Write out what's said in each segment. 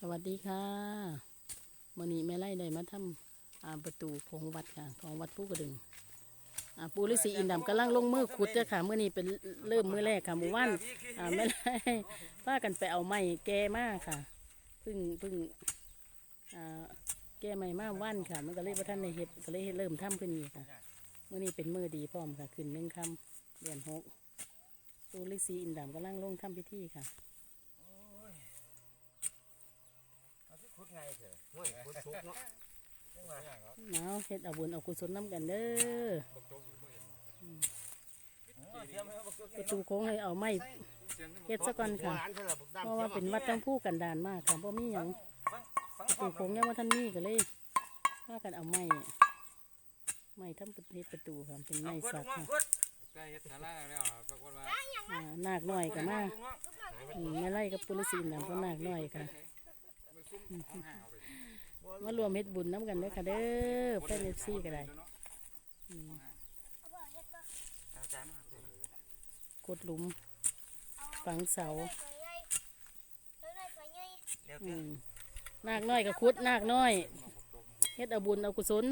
สวัสดีค่ะมื่อนี้แม่ไล่ได้มาทำประตูของวัดค่ะ ของวัดผู้กระดึงปูฤาษีอินดำกำลังลงมือขุดเจ้าค่ะเมื่อนี้เป็นเริ่มมือแรกค่ะหมู่บ้านแม่ไล่พากันไปเอาไม้แก่มากค่ะเพึ่งพึ่งแก่ไม้มาว่านค่ะ มันก็เลยว่าท่านในเฮ็ดก็เลยเริ่มทำขึ้นอีกค่ะมื่อนี้เป็นมือดีพร้อมค่ะขึ้นหนึ่งคำเดือนหกปูฤาษีอินดำกำลังลงทำพิธีค่ะ เอาสิขุดไงเถอะห้วยขุดทุกเนาะจังหวะเนาเฮ็ดเอาบุญเอากุศลน้ำกันเด้อโอ้เตรียมให้เอาบักจุกประตูโค้งให้เอาไม้เฮ็ดซะก่อนค่ะหลานเท่าไหร่บักดำเพราะว่าเป็นวัดทั้งผู้กันดานมากค่ะบ่มีหยังฟังประฟัตูงโค้งยังว่าท่านมีก็เลยว่ากันเอาไม้ไม้ทำเฮ็ดประตูค่ะเป็นไม้สักค่ะใกล้เฮ็ดศาลาแล้วปรากฏว่าอ่านาคน้อยก็มาอืมแม่ไล่กับปุรศินนำก็นาคน้อยค่ะ มารวมเฮ็ดบุญน้ำกันเด้อค่ะเด้อแฟน FC ก็ได้อืมกดหลุม ฝังเสาเดี๋ยวอืมนาคน้อยกับคุดนาคน้อยเฮ็ดเอาบุญเอากุศล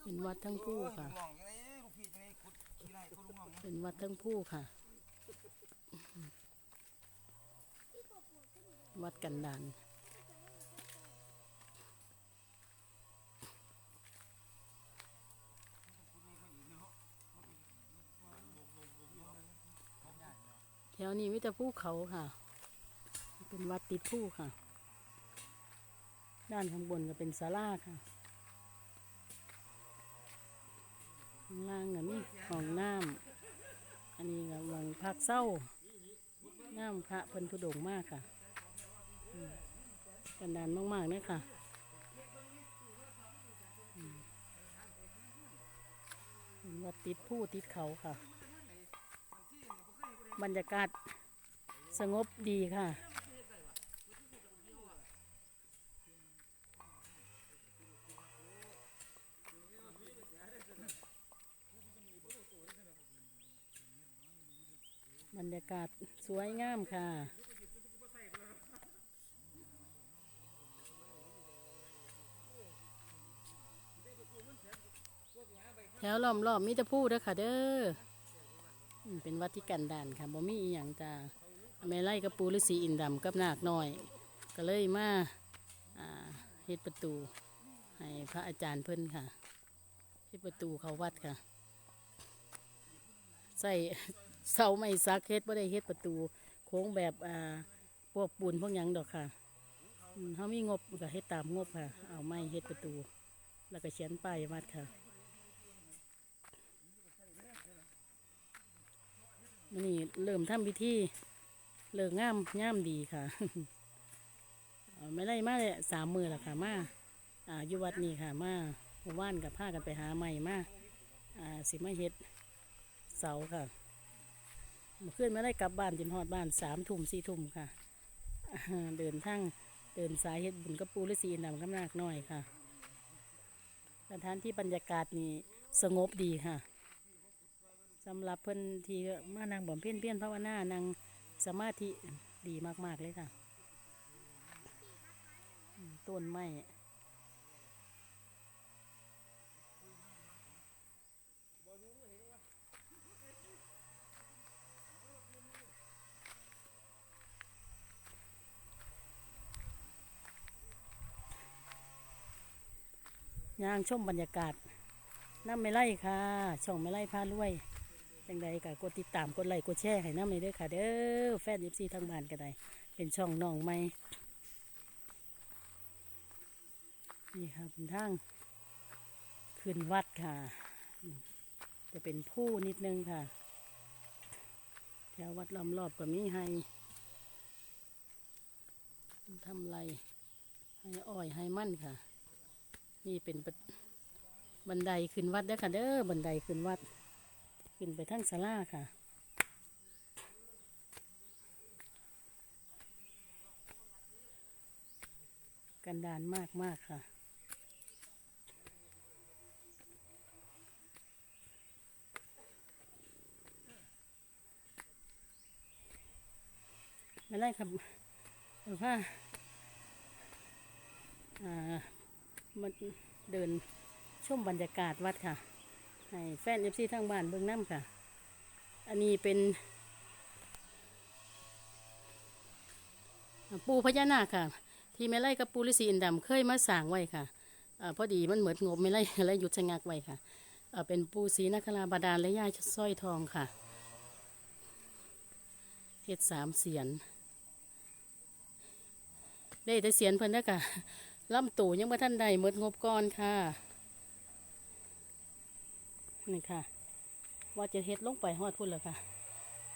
เป็นวัดทั้งผู้ค่ะ เป็นวัดทั้งผู้ค่ะ วัดกันดานแถวนี้มิแต่ภูเขาค่ะ เป็นวัดติดภูค่ะ ด้านข้างบนก็เป็นศาลาค่ะข้างล่างก็มีห้องน้ำอันนี้ก็วังพักเศร้าน้ำพระเพิ่นทุดงมากค่ะ กันดานมากๆเลยค่ะวัดติดผู้ติดเขาค่ะ บรรยากาศสงบดีค่ะบรรยากาศสวยงามค่ะ วล้อมรอบมีแต่ผู้เด้อค่ะ เด้อเป็นวัดที่กันดานค่ะบ่มีอีหยังจ้าแม่ไล่กับปูฤาษีอินดำกับนาคน้อย ก็เลยมาอ่าเฮ็ดประตู ให้พระอาจารย์เพิ่นค่ะเฮ็ดประตูเขาวัดค่ะใส่เสาไม่ซักเฮ็ดบ่ได้เฮ็ดประตู โค้งแบบอ่าพวกปูนพวกหยังดอกค่ะอืมเขามีงบก็เฮ็ดตามงบค่ะ เอาไม้เฮ็ดประตู แล้วก็เขียนป้ายวัดค่ะ มันนี่เริ่มทำพิธีเลิกงามงามดีค่ะไม่ได้มาเลยสามมือแล้วค่ะมาอ่าอยู่วัดนี้ค่ะมาหมู่านกับผ้ากันไปหาใหม่มาอ่าสิมาเฮ็ดเสาค่ะเมื่อนไม่ได้กลับบ้านจนฮอดบ้านสามทุ่มสี่ทุ่มค่ะ เดินทางเดินสายเฮ็ดบุญกับปูฤาษีนำกำนักน้อยค่ะสถานที่บรรยากาศนี่สงบดีค่ะ สำหรับเพิ่นที่มานั่งบ่มเพี้ยนเพี้ยนภาวนานั่งสมาธิดีมากๆเลยค่ะต้นไม้ย่างชมบรรยากาศน้ำไม่ไล่ค่ะ ช่องไม่ไล่พารวย จังใดก็กดติดตามกดไลค์กดแชร์ให้น้ำไม่ด้วยค่ะ เด้อแฟนยิปซีทางบ้านก็ได้ เป็นช่องน้องใหม่นี่ค่ะเป็นทางขึ้นวัดค่ะ จะเป็นผู้นิดนึงค่ะแถววัดล้อมรอบก็มีให้ทำไรให้อ้อยให้มั่นค่ะ นี่เป็นบันไดขึ้นวัดเด้ค่ะเด้อบันไดขึ้นวัด ขึ้นไปทั้งศาลาค่ะ กันดานมากมากค่ะ ไม่ไล่ครับเดี๋ยวผ้าอ่ามาเดินชมบรรยากาศวัดค่ะ ให้แฟนเอฟซีทางบ้านเบิ่งน้ำค่ะ อันนี้เป็นปูพญานาคค่ะ ที่ไม่ไล่กับปูฤาษีอินดำเคยมาสร้างไว้ค่ะอาพอดีมันเหมือนงบไม่ไล่อะไล่หยุดชะงักไว้ค่ะเป็นปูศรีนัคราบาดาลและย่าสร้อยทองค่ะเฮ็ดสามเสียน ได้แต่เสียนเพิ่นนะค่ะล่ำตู่ยังบ่ท่านใดหมดงบก่อนค่ะ นี่ค่ะ ว่าจะเฮ็ดลงไปฮอดพุ่นแล้วค่ะ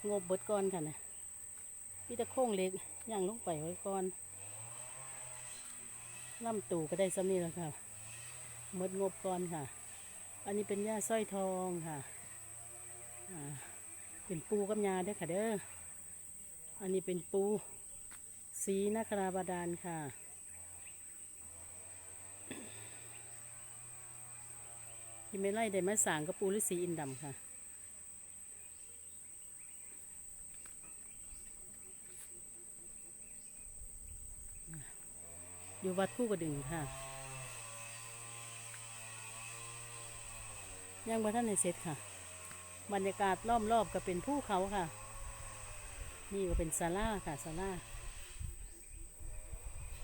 งบเบิดก่อนค่ะนะพี่ตะโค้งเล็กย่างลงไปไว้ก่อนล่ำตู่ก็ได้ซ้ำนี่แล้วค่ะหมดงบก่อนค่ะ อันนี้เป็นหญ้าสร้อยทองค่ะอ่าเป็นปูกับยาเด้อค่ะเด้อ อันนี้เป็นปู สีนคราบาดาลค่ะ ที่ไม่ไล่ได้มาสางกระปูฤาษีอินดำค่ะ อยู่วัดผู้กระดึงค่ะ ยังบ่ท่านในเสร็จค่ะ บรรยากาศล้อมรอบก็เป็นภูเขาค่ะ นี่ก็เป็นศาลาค่ะศาลา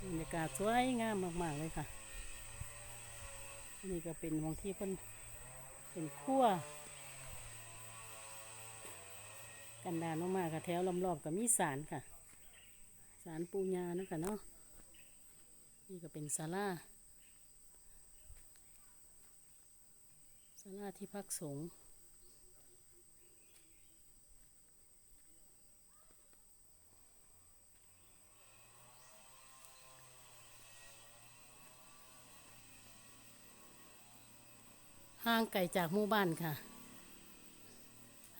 บรรยากาศสวยงามมาก ๆ เลยค่ะ นี่ก็เป็นหองที่เพิ่น เป็นขั้วกันดานออกมาค่ะแถวล้อมๆกับมีสารค่ะ สารปูญานะคะเนาะนี่ก็เป็นศาลาศาลาที่พักสงฆ์ ห่างไกลจากหมู่บ้านค่ะ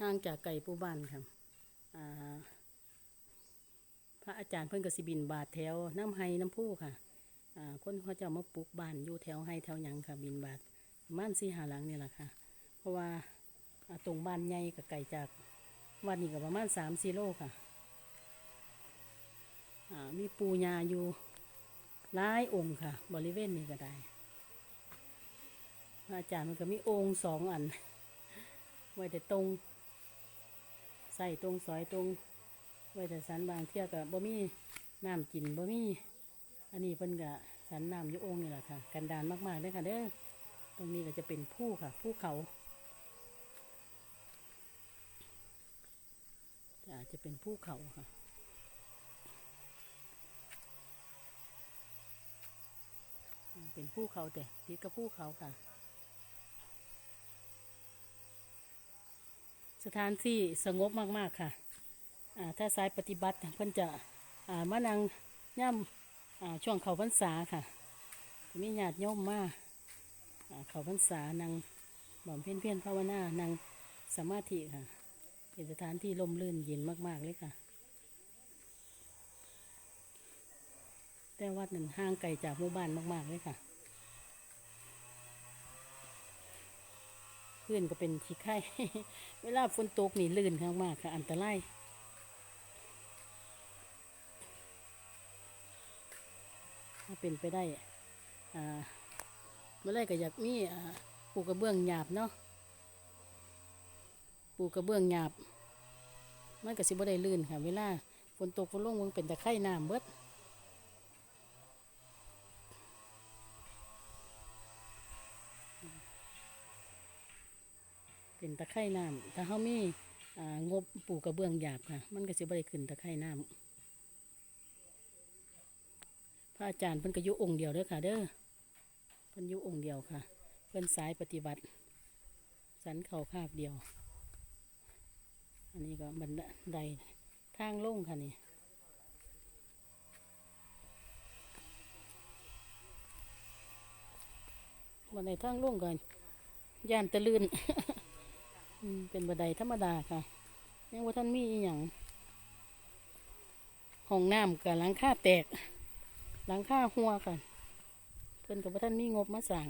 ห่างจากไก่ปูบ้านค่ะพระอาจารย์เพิ่นกสิบินบาทแถวน้ำไห้น้ำผู้ค่ะคนเขาจะเอามาปลูกบ้านอยู่แถวไห้แถวยังค่ะ บินบาทม่านสีหาหลังนี่แหละค่ะ เพราะว่าตรงบ้านใหญ่กับไก่จากวันนี้ก็ประมาณสามสี่โลค่ะมีปูยาอยู่หลายองค์ค่ะ บริเวณนี้ก็ได้ อาจารย์มันก็มีองค์สองอัน ไว้แต่ตรงใส่ตรงซอยตรง ไว้แต่สันบางเที่ยกับบ่มีน้ำกินบ่มีอันนี้เพิ่นก็สันน้ำยุองค์นี่แหละค่ะ กันดานมากๆเลยค่ะเด้อตรงนี้ก็จะเป็นผู้ค่ะผู้เขาจะจะเป็นผู้เขาค่ะเป็นผู้เขาแต่ติดกับผู้เขาค่ะ สถานที่สงบมากๆค่ะถ้าสายปฏิบัติเพิ่นจะามานั่งย่ำช่วงเขาพรรษาค่ะมีญาติโยมมาาเขาพรรษานั่งบ่มเพี้ยนเพี้ยนภาวนานั่งสมาธิค่ะเป็นสถานที่ลมลื่นเย็นมาก ๆ เลยค่ะ แต่วัดนั้นห่างไกลจากหมู่บ้านมาก ๆ เลยค่ะ พื้นก็เป็นขี้ไข่เวลาฝนตกนี่ลื่นข้างมากค่ะ อันตรายถ้าเป็นไปได้อ่าเมื่อไรก็อยากมีอ่าปูกระเบื้องหยาบเนาะปูกระเบื้องหยาบมันก็สิบ่ได้ลื่นค่ะ เวลาฝนตกฝนลงมันเป็นตะไคร่น้ำเบิด เป็น ตะไคร่น้ำถ้าเขามีอ่งบปลูกกระเบื้องหยาบค่ะ มันก็สิบ่ได้ขึ้นตะไคร่น้ำพระอาจารย์เพิ่นก็ยู่องค์เดียวเด้อค่ะ เด้อเพิ่นยู่องค์เดียวค่ะ เพิ่นสายปฏิบัติ สันเข่าคาบเดียว อันนี้ก็บันไดทางลงค่ะนี่บันไดทางลงก่อนย่านตะลื่น เป็นบันไดธรรมดาค่ะยังว่าท่านมีอหย่างห้องน้ำกับหลังคาแตก หลังคาหัวค่ะเพิ่นกับท่านมีงบมาสั่ง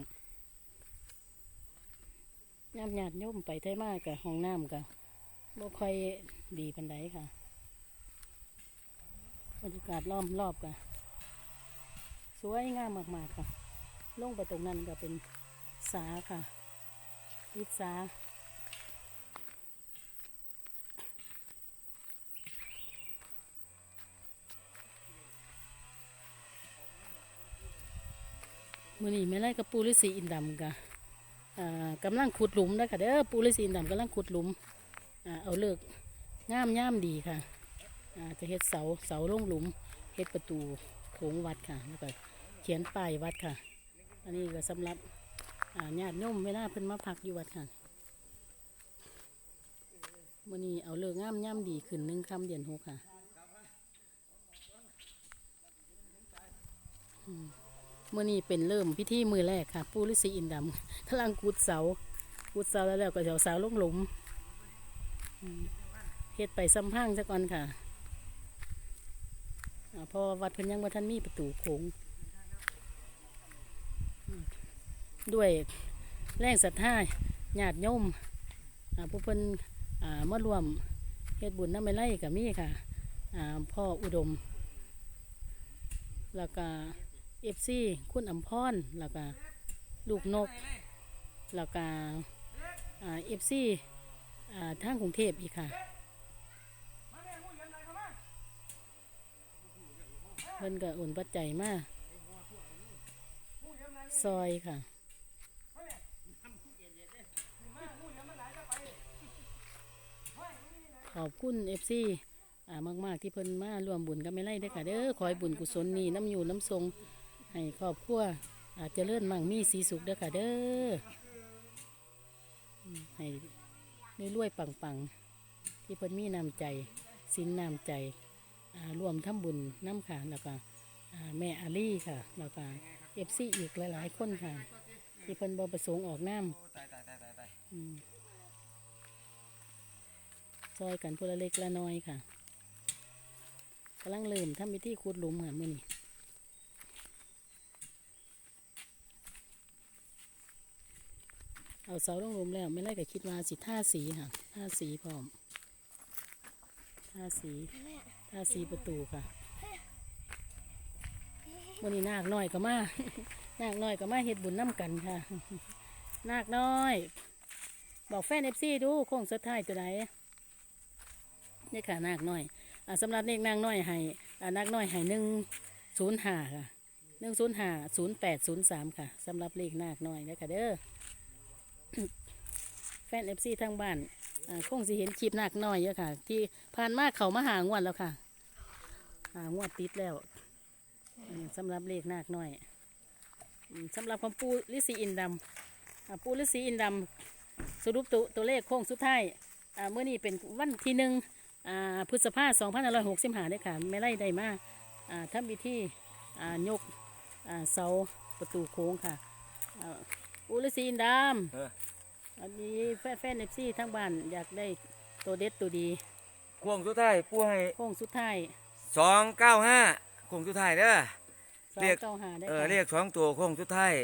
ย่ำหยาดโยมไปไทยมากกับห้องน้ำกับบ่ค่อยดีปันไดค่ะบรรยากาศล้อมรอบกันสวยงามมาก ๆ ค่ะ ลงไปตรงนั้นก็เป็นสาค่ะติดสา มือนี้ไม่ไล่กับปูฤาษีอินดำกะกำลังขุดหลุมนะคะเด้อปูฤาษีอินดำกำลังขุดหลุมอเอาเลิกง่ามย่ามดีค่ะจะเฮ็ดเสาเสาลงหลุมเฮ็ดประตูโค้งวัดค่ะแล้วก็เขียนป้ายวัดค่ะ อันนี้ก็สำหรับญาติโยมเวลาเพิ่นมาพักอยู่วัดค่ะมื่อนี้เอาเลิกง่ามย่ามดีขึ้นหนึ่งคำเดือนหกค่ะ เมื่อนี้เป็นเริ่มพิธีมือแรกค่ะ ปูฤาษีอินดำกำลังกุดเสากุดเสาแล้วแล้วก็เสาเสาลงหลุมเฮ็ดไปซ้ำพังซะก่อนค่ะพอวัดเพิ่นยังว่าท่านมีประตูโค้งด้วยแรงศรัทธาญาติโยมอ่าผู้เพิ่นมารวมเฮ็ดบุญน้ำไม่ไล่กับมีค่ะพ่ออุดม แล้วก็ เอฟซีคุณอัมพรแล้วก็ลูกนก แล้วก็เอฟซีทางกรุงเทพอีกค่ะเพิ่นก็อุ่นปัจจัยมากซอยค่ะขอบคุณเอฟซีอ่ามาก ๆ ที่เพิ่นมาร่วมบุญกับแม่ไล่เด้ค่ะ เด้อขอให้บุญกุศลนี้น้ำอยู่น้ำทรง ให้ครอบครัวอาจจะเลื่อนมั่งมีสีสุขเด้อค่ะเด้ออืมให้รวยๆปังๆที่เพิ่นมีน้ำใจสินน้ำใจอ่ารวมทำบุญน้ำค่ะแล้วก็แม่อาลี่ค่ะแล้วก็เอฟซีอีกหลายๆคนค่ะ ที่เพิ่นบประสงค์ออกน้ตายตายตายตายตายำซอยกันพละเล็กละน้อยค่ะกำลังเริ่มทำพิธีขุดหลุมค่ะมื้อนี้ เอาเสาลงหลุมแล้วไม่ไล่ก็คิดว่าสิท่าสีค่ะท่าสีพร้อมท่าสีท่าสีประตูค่ะวันนี้นาคน้อยก็มานาคน้อยก็มาเฮ็ดบุญน้ำกันค่ะนาคน้อย บอกแฟนเอฟซีดูโค้งสุดท้ายตัวไหนนี่ค่ะนาคน้อยอ่าสำหรับเลขนางน้อยให้นาคน้อยให้หนึ่งศูนย์ห้าค่ะหนึ่งศูนย์ห้าศูนย์แปดศูนย์สามค่ะสำหรับเลขนาคน้อยนะคะเด้อ แฟนเอฟซีทางบ้านคงสิเห็นคลิปนักน้อยเยอะค่ะ ที่ผ่านมาเขามาหางวดแล้วค่ะ หางวดติดแล้วสำหรับเลขหนาคน้อยสำหรับของปูฤาษีอินดำอ่าปูฤาษีอินดำสรุปตัวตัวเลขโค้งสุดท้ายเมื่อนี้เป็นวันที่หนึ่งพฤษภาสองพันห้าร้อยหกสิบห้าได้ค่ะไม่ไล่ได้มาอ่าทำพิธีอ่ยกเสาประตูโค้งค่ะ อ่าปูฤาษีอินดำเอออันนี้แฟนแฟนเอฟซีทั้งบ้านอยากได้ตัวเด็ดตัวดีควงสุดท้ายปูให้โค้งสุดท้ายสองเก้าห้าควงสุดท้ายเด้อ สอเรีงยก เก้าหาได้เออค่ะเรียกสองตัวควงสุดท้าย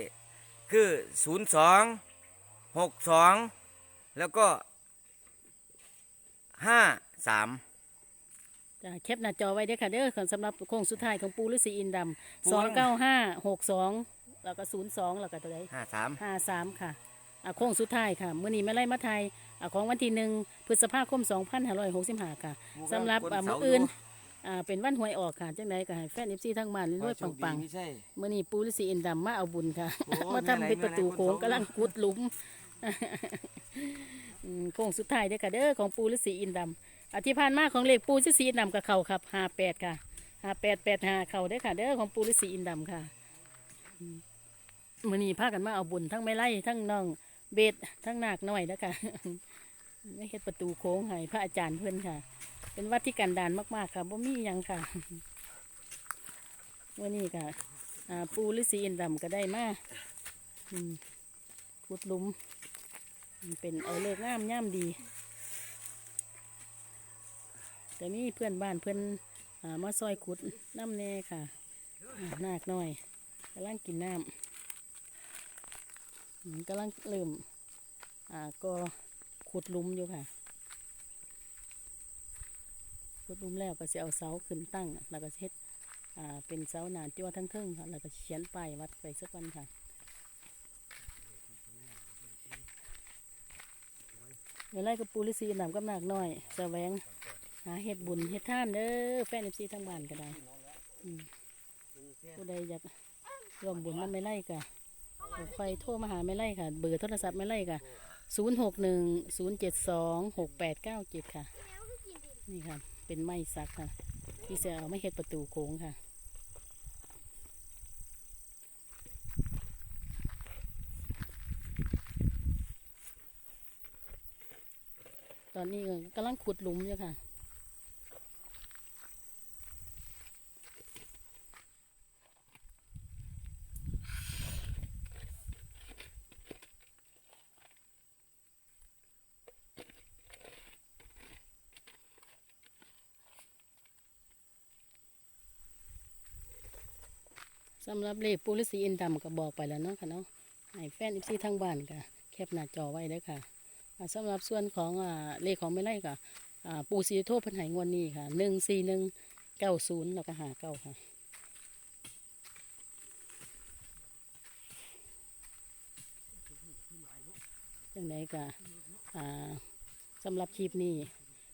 คือศูนย์สองหกสองแล้วก็ห้าสามจะแคปหน้าจอไว้เด้อค่ะเด้อสำหรับโค้งสุดท้ายของปูฤาษีอินดำสองเก้าห้าหกสอง แล้วก็ศูนย์สองแล้วก็ตัวใดห้าสามห้าสามค่ะอะโค้งสุดท้ายค่ะเมื่อนี้ไม่ไล่มาไทยอะของวันที่หนึ่งพฤษภาคมสองพันห้าร้อยหกสิบห้าค่ะสำหรับอะมื้ออื่นอ่าเป็นวันหวยออกค่ะจังไดก็ให้แฟนเอฟซีทั้งบ้านรวยๆปังๆไม่ใช่เมื่อนี้ปูฤาษีอินดำมาเอาบุญค่ะ โอ้มาทำเป็นประตูโค้งแม่ไหนกำลังกุดหลุมอืมโค้งสุดท้ายเด้อค่ะเด้อของปูฤาษีอินดำอธิพานมาของเลขปูฤาษีอินดำกับเขาครับห้าแปดค่ะห้าแปดแปดห้าเขาเด้อค่ะเด้อของปูฤาษีอินดำค่ะอืม มื่อนี้พากันมาเอาบุญทั้งไม่ไล่ทั้งน้องเบ็ดทั้งนาคน้อยเด้อค่ะไม่เฮ็ดประตูโค้งให้พระอาจารย์เพื่อนค่ะ เป็นวัดที่กันดานมากๆค่ะบ่มียังค่ะวันนี้ค่ะปูฤาษีอินดำก็ได้มาขุดลุมอืมเป็นเอาเลิกง่ามย่ามดี แต่มีเพื่อนบ้านเพื่อนอามาซอยขุดน้ำแน่ค่ะนาคน้อยกำลังกินน้ำ กำลังเริ่ม อ่าก็ขุดลุมอยู่ค่ะ ขุดลุมแล้วก็สิเอาเสาขึ้นตั้ง แล้วก็เฮ็ดอ่าเป็นเสาหนานจั่วทั้งเทิงค่ะ แล้วก็เขียนป้ายวัดไปสักวันค่ะเวลากับปูฤาษีนำกับนากหน้อยแสวงหาเฮ็ดบุญเฮ็ดท่านเด้อแฟนเอฟซีทั้งบ้านก็ได้อืมผู้ใดอยากร่วมบุญมันไม่ไล่กะ คอยโทรมาหาไม่ไล่ค่ะ เบอร์โทรศัพท์ไม่ไล่ค่ะศูนย์หกหนึ่งศูนย์เจ็ดสองหกแปดเก้าเจ็ดค่ะ นี่ค่ะ เป็นไม้สักค่ะ ที่จะเอาไม่เฮ็ดประตูโค้งค่ะตอนนี้ก็กำลังขุดหลุมอยู่ค่ะ สำหรับเลขปูฤาษีอินดำก็บอกไปแล้วเนาะค่ะเนาะให้แฟนอีซีทางบ้านก็แคปหน้าจอไว้เด้อค่ะอ่าสำหรับส่วนของเลขของไม่ไล่ก็อ่าปูซีโทษพันไหงวดนี้ค่ะหนึ่งสี่หนึ่งเก้าศูนย์แล้วก็หาเก้าค่ะจังไดก็อ่าสำหรับคลิปนี้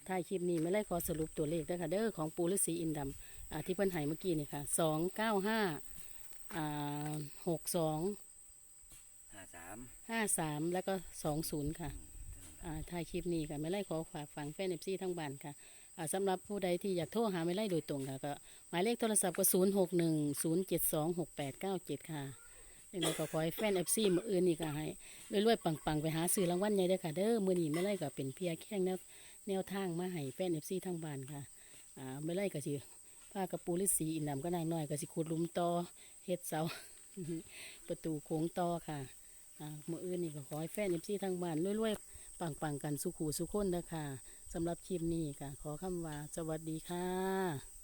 ท้ายคลิปนี้ไม่ไล่ขอสรุปตัวเลขเด้อค่ะเด้อของปูฤาษีอินดำอ่าที่เพิ่นหายเมื่อกี้นี่ค่ะสองเก้าห้า หกสองห้าสามห้าสามแล้วก็สองศูนย์ค่ะอ่าท้ายคลิปนี้ค่ะไม่ไล่ขอฝากฝังแฟนเอฟซีทั้งบ้านค่ะอ่าสำหรับผู้ใดที่อยากโทรหาไม่ไล่โดยตรงค่ะก็หมายเลขโทรศัพท์ก็ศูนย์หกหนึ่งศูนย์เจ็ดสองหกแปดเก้าเจ็ดค่ะยังไงก็ขอให้แฟนเอฟซีมืออื่นนี่ก็ให้รวยๆปังๆ ไปหาซื้อรางวัลใหญ่เด้อค่ะ เด้อมือนี้ไม่ไล่ก็เป็นเพียแค่แนวแนวทางมาให้แฟนเอฟซีทั้งบ้านค่ะอ่าไม่ไล่ก็สิผ้ากระปูฤาษีอินนำก็นางน้อยก็สิขุดหลุมต่อ เฮ็ดเสาประตูโค้งต่อค่ะอ่ามื่ออื่นนี่ก็ขอให้แฟนเอฟซีทางบ้านรวยๆปังๆกันสุขูสุขคนนะคะสำหรับคลิปนี้ค่ะ ขอคำว่าสวัสดีค่ะ